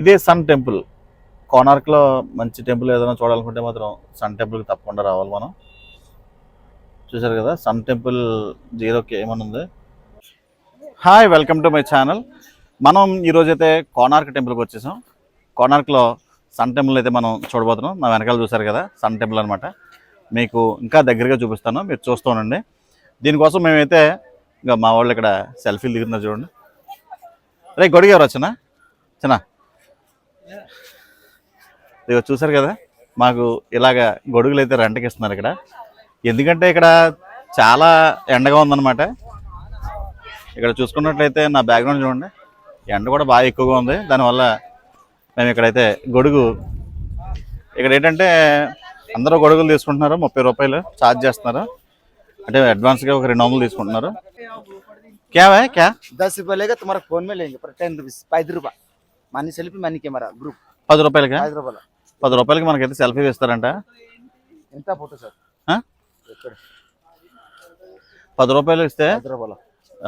ఇదే sun temple. కోనార్క్లో మంచి temple ఏదైనా చూడాలనుకుంటే మాత్రం సన్ టెంపుల్కి తప్పకుండా రావాలి మనం. చూసారు కదా సన్ టెంపుల్ జీరోకి ఏమని ఉంది? Hi welcome to my channel. మనం ఈరోజైతే కోనార్క్ టెంపుల్కి వచ్చేసాం. కోనార్క్లో సన్ టెంపుల్ అయితే మనం చూడబోతున్నాం. నా వెనకాల చూసారు కదా సన్ టెంపుల్ అనమాట మీకు ఇంకా దగ్గరగా చూపిస్తాను మీరు చూస్తూ ఉండండి. దీనికోసం మేమైతే ఇంకా మా వాళ్ళు ఇక్కడ సెల్ఫీలు దిగుతున్నారు చూడండి. రే గొడిగారు వచ్చినా? చిన్న. ఇదిగో చూసారు కదా? మాకు ఇలాగ గొడుగులు అయితే రెంటకి ఇస్తున్నారు ఇక్కడ. ఎందుకంటే ఇక్కడ చాలా ఎండగా ఉందన్నమాట. ఇక్కడ చూసుకున్నట్లయితే నా బ్యాక్గ్రౌండ్ చూడండి. ఎండ కూడా బాగా ఎక్కువగా ఉంది. దానివల్ల మేము ఇక్కడైతే గొడుగు ఇక్కడ ఏంటంటే అందరూ గొడుగులు తీసుకుంటున్నారు. ముప్పై రూపాయలు ఛార్జ్ చేస్తున్నారు. అంటే అడ్వాన్స్గా ఒక రెండు వందలు తీసుకుంటున్నారు. క్యావే క్యా? దస్ రూపాయలు ఫోన్ మే లేంగే టెన్ రూపీస్ పది రూపాయలు money selfie money camera group పది రూపాయలు పది రూపాయలు పది రూపాయలకి మనకైతే సెల్ఫీ ఇస్తారంట ఎంత ఫోటో సార్? పది రూపాయలు ఇస్తే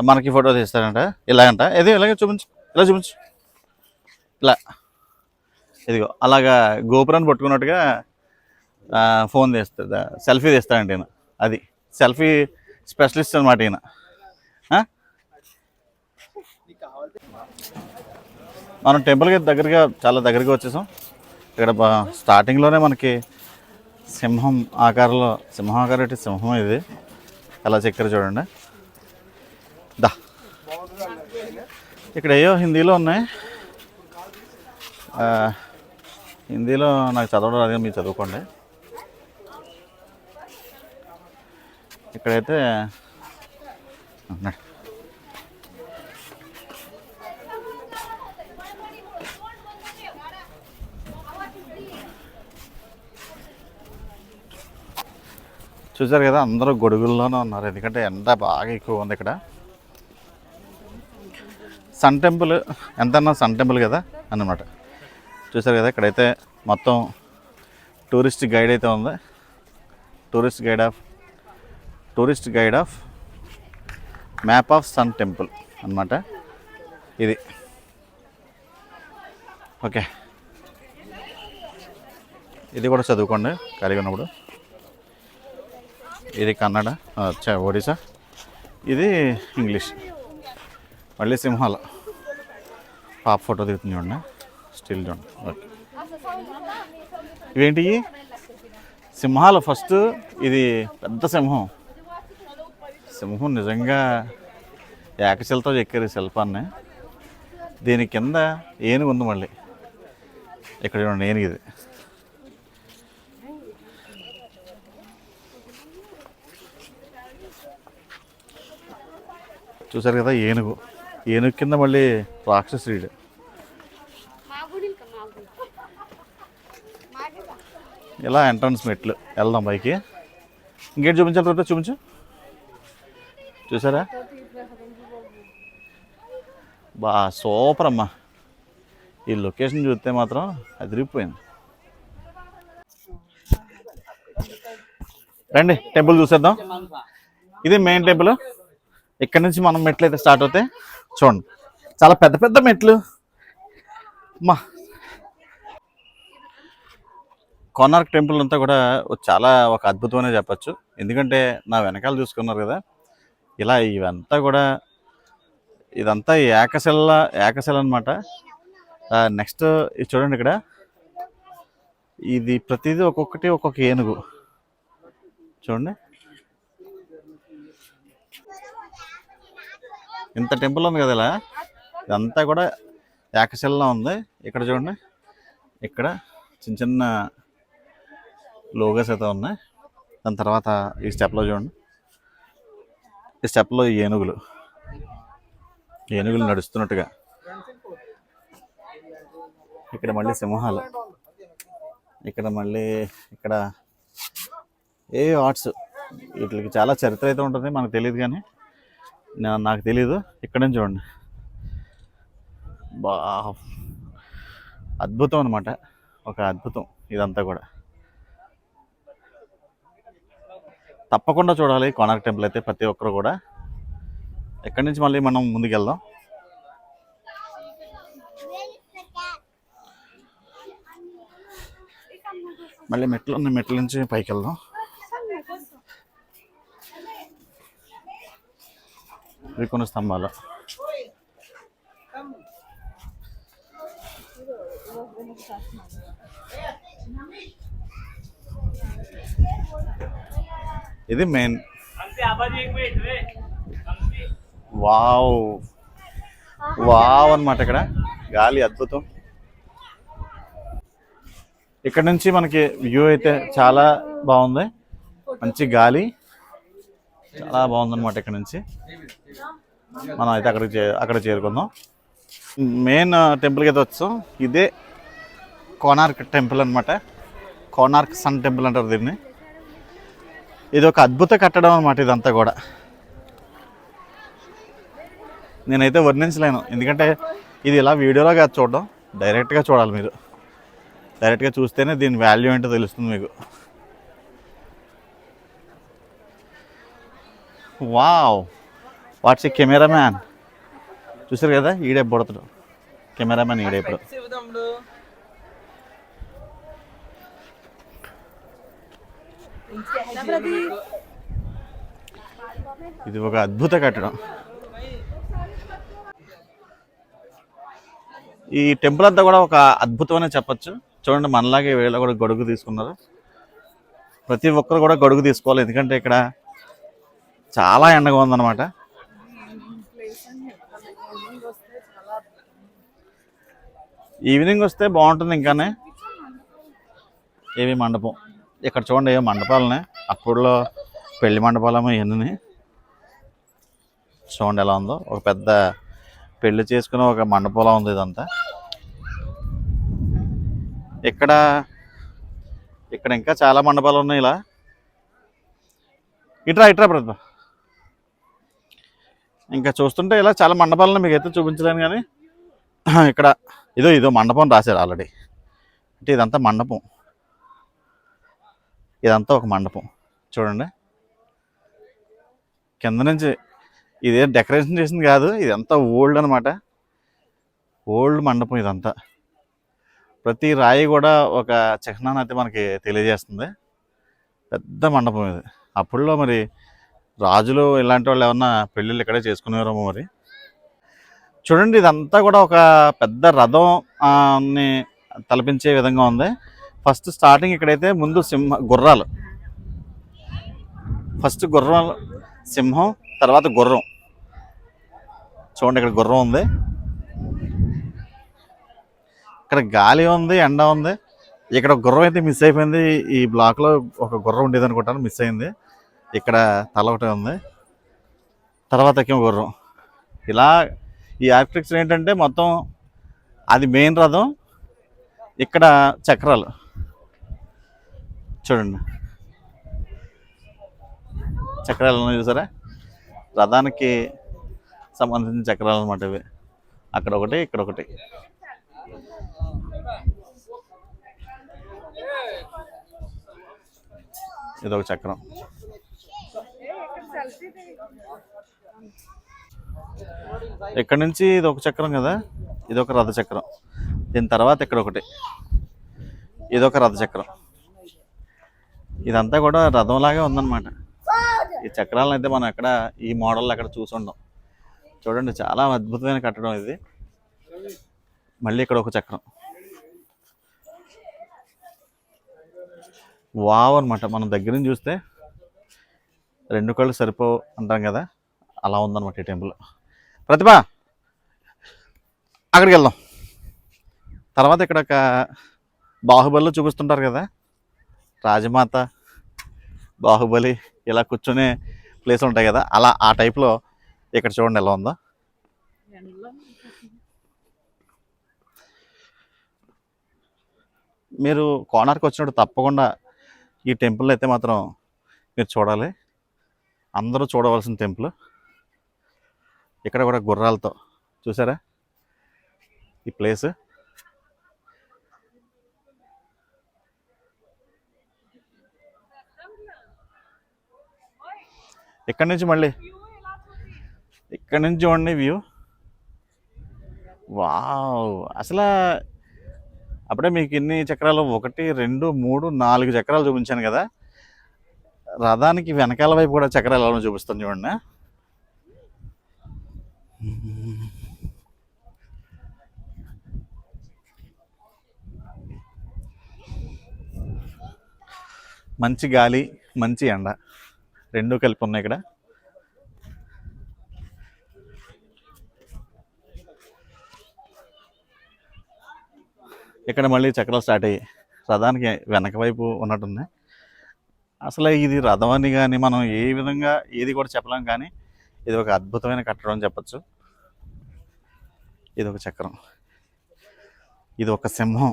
మనకి ఫోటో తీస్తారంట. ఇలాగంట ఇది ఇలాగే చూపించు. ఇలా చూపించు. ఇలా. ఇదిగో అలాగా గోపురాన్ని పట్టుకున్నట్టుగా ఫోన్ తీస్తాడు. సెల్ఫీ తీస్తాడంట ఈయన. అది. సెల్ఫీ స్పెషలిస్ట్ అనమాట ఈయన? మనం టెంపుల్కి దగ్గరగా చాలా దగ్గరగా వచ్చేసాం. ఇక్కడ బా- స్టార్టింగ్లోనే మనకి సింహం ఆకారంలో సింహం ఆకారం అంటే సింహం ఇది. ఎలా చెక్కర చూడండి. దా. ఇక్కడ ఏయో హిందీలో ఉన్నాయి. హిందీలో నాకు చదవడం రాదు మీరు చదువుకోండి. ఇక్కడైతే చూసారు కదా అందరూ గొడుగుల్లోనే ఉన్నారు. ఎందుకంటే ఎండ బాగా ఎక్కువ ఉంది ఇక్కడ. సన్ టెంపుల్ ఎంతన్నా సన్ టెంపుల్ కదా అన్నమాట. చూసారు కదా ఇక్కడైతే మొత్తం టూరిస్ట్ గైడ్ అయితే ఉంది. Tourist guide of tourist guide of map of sun temple అన్నమాట. ఇది. ఓకే. ఇది కూడా చదువుకోండి ఖాళీగా ఉన్నప్పుడు. ఇది కన్నడ ఆ, ఒడిశా. ఇది ఇంగ్లీష్. మళ్ళీ సింహాలు. పాప ఫోటో దిగుతుంది చూడండి. స్టిల్ చూడండి. ఓకే. ఇవేంటి సింహాలు ఫస్ట్ ఇది పెద్ద సింహం. సింహం నిజంగా ఏకశిలతో ఎక్కారు ఈ శిల్పాన్ని. దీని కింద ఏనుగు ఉంది మళ్ళీ. ఇక్కడ చూడండి ఏనుగు ఇది. చూసారు కదా ఏనుగు. ఏనుగు కింద మళ్ళీ రాక్షసుడు ఇలా ఎంట్రన్స్ మెట్లు. వెళ్దాం పైకి. ఇంకేటి చూపించాలి తర్వాత? చూపించు. చూసారా? బా సూపర్ అమ్మా. ఈ లొకేషన్ చూస్తే మాత్రం అదిరిపోయింది. రండి టెంపుల్ చూసేద్దాం. ఇది మెయిన్ టెంపుల్? ఇక్కడ నుంచి మనం మెట్లు అయితే స్టార్ట్ అవుతాయి? చూడండి. చాలా పెద్ద పెద్ద మెట్లు. మా కోనార్క్ టెంపుల్ అంతా కూడా చాలా ఒక అద్భుతమనే చెప్పచ్చు. ఎందుకంటే నా వెనకాల చూసుకున్నారు కదా ఇలా ఇవంతా కూడా ఇదంతా ఏకశిల ఏకశిల అనమాట నెక్స్ట్ ఇది చూడండి ఇక్కడ. ఇది ప్రతిదీ ఒక్కొక్కటి ఒక్కొక్క ఏనుగు. చూడండి. ఇంత టెంపుల్ ఉంది కదా ఇలా? ఇదంతా కూడా ఏకశిలలో ఉంది. ఇక్కడ చూడండి. ఇక్కడ చిన్న చిన్న లోగోస్ అయితే ఉన్నాయి. దాని తర్వాత ఈ స్టెప్లో చూడండి. ఈ స్టెప్లో ఈ ఏనుగులు. ఏనుగులు నడుస్తున్నట్టుగా. ఇక్కడ మళ్ళీ సింహాలు. ఇక్కడ మళ్ళీ ఇక్కడ ఏ ఆర్ట్స్ వీటికి చాలా చరిత్ర అయితే ఉంటుంది మనకు తెలియదు కానీ. నాకు తెలియదు ఇక్కడ నుంచి చూడండి. బా అద్భుతం అనమాట ఒక అద్భుతం ఇదంతా కూడా. తప్పకుండా చూడాలి. కోనార్క్ టెంపుల్ అయితే ప్రతి ఒక్కరు కూడా. ఎక్కడి నుంచి మళ్ళీ మనం ముందుకెళ్దాం? మళ్ళీ మెట్లు ఉన్న మెట్ల నుంచి పైకి వెళ్దాం త్రికోణ స్తంభాలు. ఇది మెయిన్ వావ్ వావ్ అన్నమాట ఇక్కడ. గాలి అద్భుతం. ఇక్కడ నుంచి మనకి వ్యూ అయితే చాలా బాగుంది. మంచి గాలి. చాలా బాగుంది అనమాట ఇక్కడ నుంచి. మనం అయితే అక్కడికి చే అక్కడ చేరుకుందాం. మెయిన్ టెంపుల్కి అయితే వచ్చాం. ఇదే కోనార్క్ టెంపుల్ అనమాట కోనార్క్ సన్ టెంపుల్ అంటారు దీన్ని. ఇది ఒక అద్భుత కట్టడం అనమాట ఇదంతా కూడా. నేనైతే వర్ణించలేను. ఎందుకంటే ఇది ఇలా వీడియోలో కాదు చూడడం. డైరెక్ట్గా చూడాలి మీరు. డైరెక్ట్గా చూస్తేనే దీని వాల్యూ ఏంటో తెలుస్తుంది మీకు. Wow! What's a camera man చూసారు కదా? ఈడే పడతాడు కెమెరామ్యాన్ ఈడే ఇప్పుడు. ఇది ఒక అద్భుత కట్టడం. ఈ టెంపుల్ అంతా కూడా ఒక అద్భుతమనే చెప్పొచ్చు. చూడండి మనలాగే వీళ్ళ కూడా గొడుగు తీసుకున్నారు. ప్రతి ఒక్కరు కూడా గొడుగు తీసుకోవాలి. ఎందుకంటే ఇక్కడ చాలా ఎండగా ఉందన్నమాట. ఈవినింగ్ వస్తే బాగుంటుంది ఇంకానే. ఏవి మండపం? ఇక్కడ చూడండి ఏ మండపాలనే. అప్పుడులో పెళ్ళి మండపాలేమో ఇవన్నీ చూడండి ఎలా ఉందో. ఒక పెద్ద పెళ్ళి చేసుకునే ఒక మండపంలా ఉంది ఇదంతా. ఇక్కడ ఇక్కడ ఇంకా చాలా మండపాలు ఉన్నాయి ఇలా. ఇట్రా ఇట్రా ప్రతిభ. ఇంకా చూస్తుంటే ఇలా చాలా మండపాలను మీకు అయితే చూపించలేను కానీ ఇక్కడ ఇదో ఇదో మండపం రాశారు ఆల్రెడీ అంటే ఇదంతా మండపం. ఇదంతా ఒక మండపం. చూడండి. కింద నుంచి ఇదే డెకరేషన్ చేసింది కాదు ఇదంతా ఓల్డ్ అనమాట ఓల్డ్ మండపం ఇదంతా. ప్రతి రాయి కూడా ఒక చిహ్నాన్ని అయితే మనకి తెలియజేస్తుంది. పెద్ద మండపం ఇది. అప్పుడులో మరి రాజులు ఇలాంటి వాళ్ళు ఏమన్నా పెళ్ళిళ్ళు ఇక్కడే చేసుకునేవారేమో మరి. చూడండి ఇదంతా కూడా ఒక పెద్ద రథం ని తలపించే విధంగా ఉంది. ఫస్ట్ స్టార్టింగ్ ఇక్కడైతే ముందు సింహ గుర్రాలు. ఫస్ట్ గుర్రం సింహం తర్వాత గుర్రం. చూడండి ఇక్కడ గుర్రం ఉంది. ఇక్కడ గాలి ఉంది ఎండ ఉంది. ఇక్కడ గుర్రం అయితే మిస్ అయిపోయింది. ఈ బ్లాక్లో ఒక గుర్రం ఉండేది అనుకుంటాను మిస్ అయింది. ఇక్కడ తల ఒకటి ఉంది. తర్వాత ఎక్కేమో గుర్రం. ఇలా ఈ ఆర్కిటెక్చర్ ఏంటంటే మొత్తం అది మెయిన్ రథం ఇక్కడ చక్రాలు. చూడండి. చక్రాలు ఉన్నాయి చూసారా? రథానికి సంబంధించిన చక్రాలు అనమాట ఇవి. అక్కడ ఒకటి ఇక్కడ ఒకటి. ఇదొక చక్రం. ఇక్కడ నుంచి ఇది ఒక చక్రం కదా? ఇది ఒక రథ చక్రం. దీని తర్వాత ఇక్కడ ఒకటి. ఇది ఒక రథ చక్రం. ఇదంతా కూడా రథంలాగే ఉందన్నమాట. ఈ చక్రాలను అయితే మనం ఎక్కడ ఈ మోడల్ ఎక్కడ చూసుండం చూడండి చాలా అద్భుతమైన కట్టడం ఇది. మళ్ళీ ఇక్కడ ఒక చక్రం. వావ్ అనమాట మనం దగ్గర నుంచి చూస్తే రెండు కళ్ళు సరిపో అంటాం కదా? అలా ఉందన్నమాట ఈ టెంపుల్. ప్రతిభ అక్కడికి వెళ్దాం. తర్వాత ఇక్కడ ఒక బాహుబలిలో చూపిస్తుంటారు కదా రాజమాత బాహుబలి ఇలా కూర్చునే ప్లేస్ ఉంటాయి కదా అలా ఆ టైప్లో ఇక్కడ చూడండి ఎలా ఉందో. మీరు కోనార్కి వచ్చినప్పుడు తప్పకుండా ఈ టెంపుల్ అయితే మాత్రం మీరు చూడాలి. అందరూ చూడవలసిన టెంపుల్ ఇక్కడ కూడా గుర్రాలతో. చూసారా? ఈ ప్లేస్. ఇక్కడ నుంచి మళ్ళీ. ఇక్కడ నుంచి చూడండి వ్యూ. వావ్! అసలు అప్పుడే మీకు ఇన్ని చక్రాలు ఒకటి రెండు మూడు నాలుగు చక్రాలు చూపించాను కదా. రథానికి వెనకాల వైపు కూడా చక్రాలు ఎలా చూపిస్తాను చూడండి. మంచి గాలి మంచి ఎండ. రెండు కలిపి ఉన్నాయి ఇక్కడ. ఇక్కడ మళ్ళీ చక్రాలు స్టార్ట్ అయ్యాయి. రథానికి వెనక వైపు ఉన్నట్టుంది. అసలు ఇది రథం అని కానీ మనం ఏ విధంగా ఏది కూడా చెప్పలేం కానీ ఇది ఒక అద్భుతమైన కట్టడం అని చెప్పచ్చు. ఇది ఒక చక్రం. ఇది ఒక సింహం.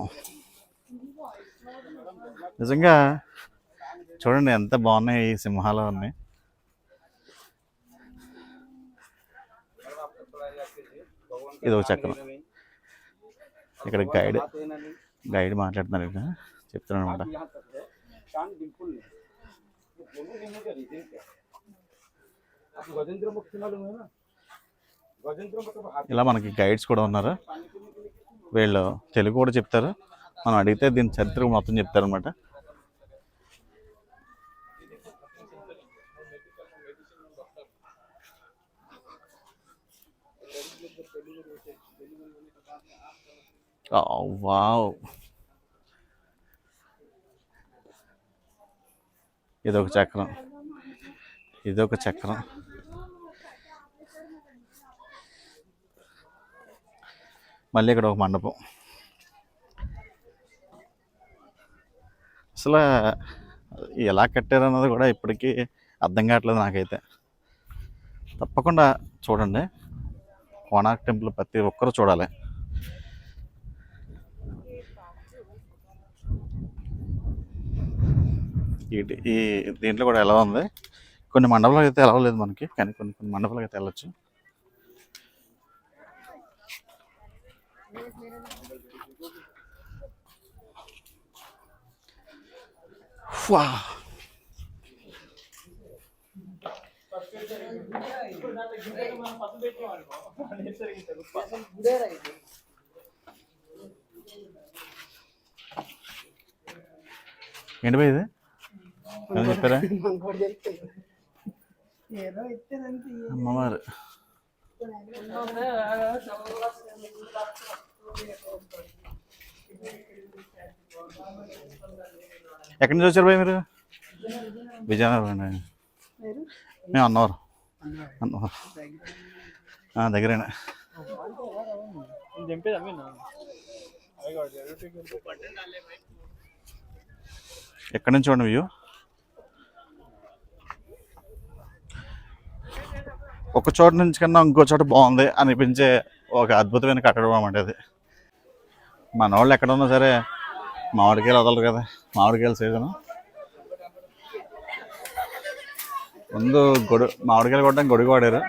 నిజంగా చూడండి ఎంత బాగున్నాయి ఈ సింహాలు అన్నీ. ఇది ఒక చక్రం. ఇక్కడ గైడ్ గైడ్ మాట్లాడుతున్నారు ఇక్కడ. చెప్తున్నాను అనమాట ఇలా మనకి గైడ్స్ కూడా ఉన్నారు. వీళ్ళు తెలుగు కూడా చెప్తారు. మనం అడిగితే దీని చరిత్ర మొత్తం చెప్తారు అనమాట వావ్. ఇదొక చక్రం. ఇదొక చక్రం. మళ్ళీ ఇక్కడ ఒక మండపం. అసలు ఎలా కట్టారు అన్నది కూడా ఇప్పటికీ అర్థం కావట్లేదు నాకైతే. తప్పకుండా చూడండి. కోనార్క్ టెంపుల్ ప్రతి ఒక్కరు చూడాలి. ఈ దీంట్లో కూడా ఎలా ఉంది? కొన్ని మండపాలు అయితే ఎలా లేదు మనకి కానీ కొన్ని కొన్ని మండపాలకు అయితే వెళ్ళచ్చు. వా ఏంటి భయ్ ఇది ఏమని చెప్పారా అమ్మవారు ఎక్కడి నుంచి వచ్చారు భయ్ మీరు? విజయనగరం అండి. మేము అన్నవరం. అన్నవరం. ఆ, దగ్గరేనా? ఎక్కడి నుంచి చూడండి వ్యూ. ఒక చోట నుంచి కన్నా ఇంకో చోట బాగుంది అనిపించే ఒక అద్భుతమైన కట్టడం అన్నమాట అది. మన వాళ్ళు ఎక్కడ ఉన్నా సరే మామిడికాయలు వదలరు కదా మామిడికాయల సీజను ముందు గొడు మామిడికాయలు కొట్టడానికి గొడుగు వాడారు.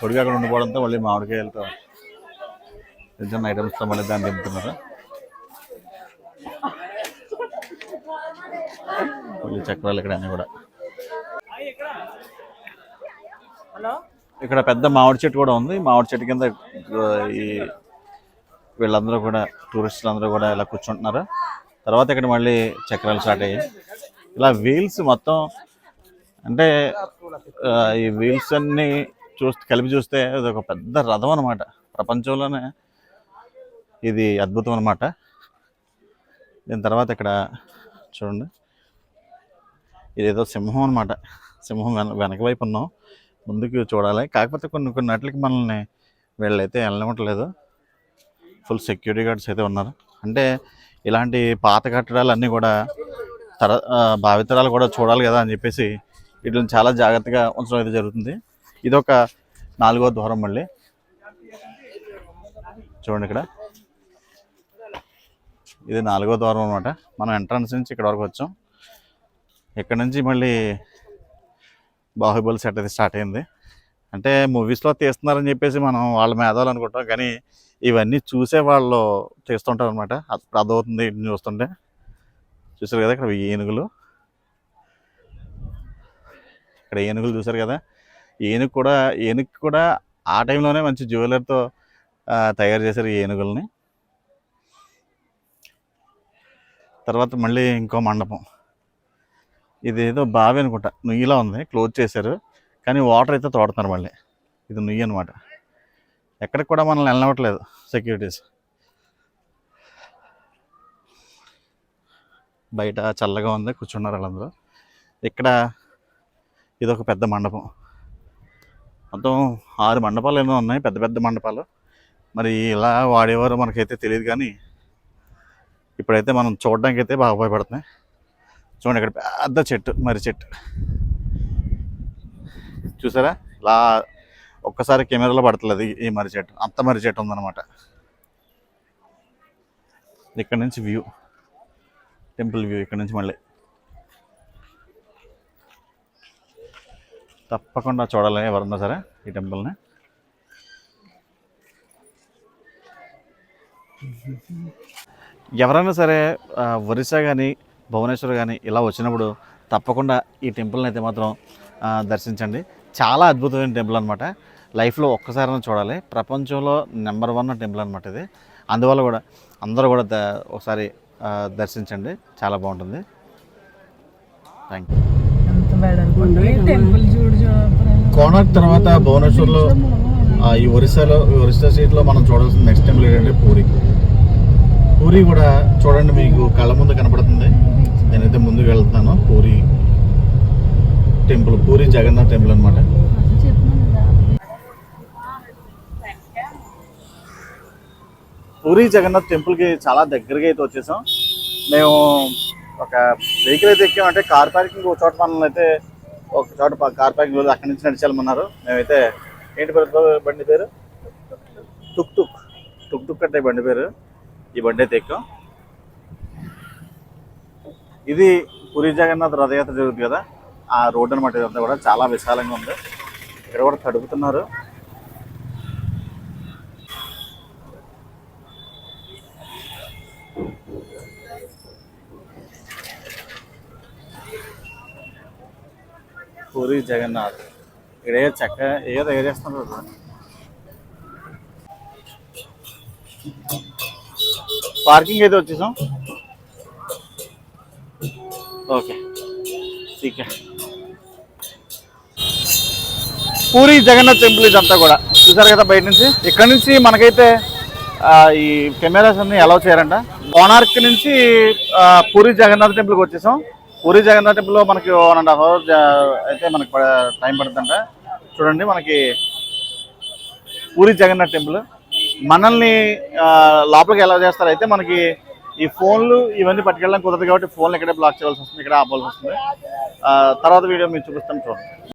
గొడుగు అక్కడ ఉండిపోవడంతో మళ్ళీ మామిడికాయలతో చిన్న చిన్న ఐటమ్స్తో మళ్ళీ దాన్ని దింపుతున్నారు మళ్ళీ చక్రాలు ఇక్కడ అన్నీ కూడా. ఇక్కడ పెద్ద మామిడి చెట్టు కూడా ఉంది. మామిడి చెట్టు కింద ఈ వీళ్ళందరూ కూడా టూరిస్టులు అందరూ కూడా ఇలా కూర్చుంటున్నారు. తర్వాత ఇక్కడ మళ్ళీ చక్రాలు స్టార్ట్ అయ్యాయి. ఇలా వీల్స్ మొత్తం అంటే ఈ వీల్స్ అన్ని చూస్తే కలిపి చూస్తే అది ఒక పెద్ద రథం అనమాట ప్రపంచంలోనే ఇది అద్భుతం అనమాట దీని తర్వాత ఇక్కడ చూడండి. ఇదేదో సింహం అనమాట సింహం వెన వెనక వైపు ఉన్నాం. ముందుకు చూడాలి. కాకపోతే కొన్ని కొన్ని వాటికి మనల్ని వీళ్ళైతే వెళ్ళనివ్వట్లేదు ఫుల్ సెక్యూరిటీ గార్డ్స్ అయితే ఉన్నారు. అంటే ఇలాంటి పాత కట్టడాలు అన్నీ కూడా తర భావితరాలు కూడా చూడాలి కదా అని చెప్పేసి వీటిని చాలా జాగ్రత్తగా ఉంచడం అయితే జరుగుతుంది. ఇది ఒక నాలుగో ద్వారం మళ్ళీ. చూడండి ఇక్కడ. ఇది నాలుగో ద్వారం అనమాట మనం ఎంట్రన్స్ నుంచి ఇక్కడ వరకు వచ్చాం. ఇక్కడ నుంచి మళ్ళీ బాహుబలి సెట్ అయితే స్టార్ట్ అయింది. అంటే మూవీస్లో తీస్తున్నారని చెప్పేసి మనం వాళ్ళ మేధావులు అనుకుంటాం. కానీ ఇవన్నీ చూసే వాళ్ళు తీస్తుంటారు అనమాట అప్పుడు అర్థమవుతుంది వీటిని చూస్తుంటే. చూసారు కదా ఇక్కడ ఏనుగులు. ఇక్కడ ఏనుగులు చూసారు కదా. ఏనుగు కూడా ఏనుగు కూడా ఆ టైంలోనే మంచి జ్యువెలర్తో తయారు చేశారు ఈ ఏనుగుల్ని. తర్వాత మళ్ళీ ఇంకో మండపం. ఇదేదో బావి అనుకుంటా. నుయ్యిలా ఉంది. క్లోజ్ చేశారు. కానీ వాటర్ అయితే తోడుతున్నారు మళ్ళీ. ఇది నుయ్యి అనమాట ఎక్కడికి కూడా మనల్ని వెళ్ళనివ్వట్లేదు సెక్యూరిటీస్. బయట చల్లగా ఉంది కూర్చున్నారు వాళ్ళందరూ. ఇక్కడ ఇది ఒక పెద్ద మండపం. మొత్తం ఆరు మండపాలు ఏమో ఉన్నాయి పెద్ద పెద్ద మండపాలు. మరి ఇలా వాడేవారో మనకైతే తెలియదు కానీ ఇప్పుడైతే మనం చూడడానికి అయితే బాగా ఉపయోగపడుతున్నాయి. చూడండి ఇక్కడ పెద్ద చెట్టు మరి చెట్టు. చూసారా? ఇలా ఒక్కసారి కెమెరాలో పడుతుంది ఈ మర్రి చెట్టు. అంత మర్రి చెట్టు ఉందన్నమాట. ఇక్కడ నుంచి వ్యూ టెంపుల్ వ్యూ ఇక్కడ నుంచి మళ్ళీ. తప్పకుండా చూడాలి ఎవరన్నా సరే ఈ టెంపుల్ని ఎవరైనా సరే ఒరిస్సా కానీ భువనేశ్వర్ కానీ ఇలా వచ్చినప్పుడు తప్పకుండా ఈ టెంపుల్ని అయితే మాత్రం దర్శించండి. చాలా అద్భుతమైన టెంపుల్ అనమాట లైఫ్లో ఒక్కసారైనా చూడాలి. ప్రపంచంలో నెంబర్ వన్ టెంపుల్ అనమాట ఇది. అందువల్ల కూడా అందరూ కూడా ద- ఒకసారి దర్శించండి. చాలా బాగుంటుంది. థ్యాంక్ యూ కోనార్క్ తర్వాత భువనేశ్వర్లో ఆ, ఈ ఒరిస్సాలో ఈ ఒరిస్సా సీట్లో మనం చూడాల్సిన నెక్స్ట్ టెంపుల్ ఏంటంటే పూరి. పూరి కూడా చూడండి మీకు కళ్ళ ముందు కనపడుతుంది. నేనైతే ముందుకు వెళ్తున్నాను. పూరి టెంపుల్ పూరి జగన్నాథ్ టెంపుల్ అనమాట పూరి జగన్నాథ్ టెంపుల్కి చాలా దగ్గరగా అయితే వచ్చేసాం. మేము ఒక వెహికల్ అయితే ఎక్కామంటే కార్ పార్కింగ్ ఒక చోట మనల్ని అయితే ఒక చోట కార్ పార్కింగ్ రోజు అక్కడి నుంచి నడిచేయాలన్నారు మేమైతే ఏంటి పేరు బండి పేరు? టుక్ టుక్. టుక్ టుక్ అంటే బండి పేరు. ఈ బండి అయితే ఎక్కాం. ఇది పూరి జగన్నాథ్ రథయాత్ర జరుగుతుంది కదా. ఆ రోడ్ అనమాట ఇదంతా కూడా చాలా విశాలంగా ఉంది. ఇక్కడ కూడా తడుపుతున్నారు. శ్రీ జగన్నాథ్. ఇక్కడ ఏదో చెక్క ఏదో తయారు పార్కింగ్ అయితే వచ్చేసాం. ఓకే. ఇక. పూరి జగన్నాథ్ టెంపుల్ ఇదంతా కూడా. చూసారు కదా బయట నుంచి? ఇక్కడ నుంచి మనకైతే ఈ కెమెరాస్ అన్ని అలౌ చేయరంట కోనార్క్ నుంచి పూరి జగన్నాథ్ టెంపుల్కి వచ్చేసాం. పూరి జగన్నాథ్ టెంపుల్లో మనకి వన్ అండ్ హాఫ్ అవర్ అయితే మనకి టైం పడుతుందంట. చూడండి మనకి పూరి జగన్నాథ్ టెంపుల్. మనల్ని లోపలికి ఎలా చేస్తారైతే అయితే మనకి ఈ ఫోన్లు ఇవన్నీ పట్టుకెళ్ళడం కుదరదు కాబట్టి ఫోన్లు ఇక్కడే బ్లాక్ చేయాల్సి వస్తుంది ఇక్కడ ఆపాల్సి వస్తుంది. తర్వాత వీడియో మీరు చూపిస్తాం చూడండి.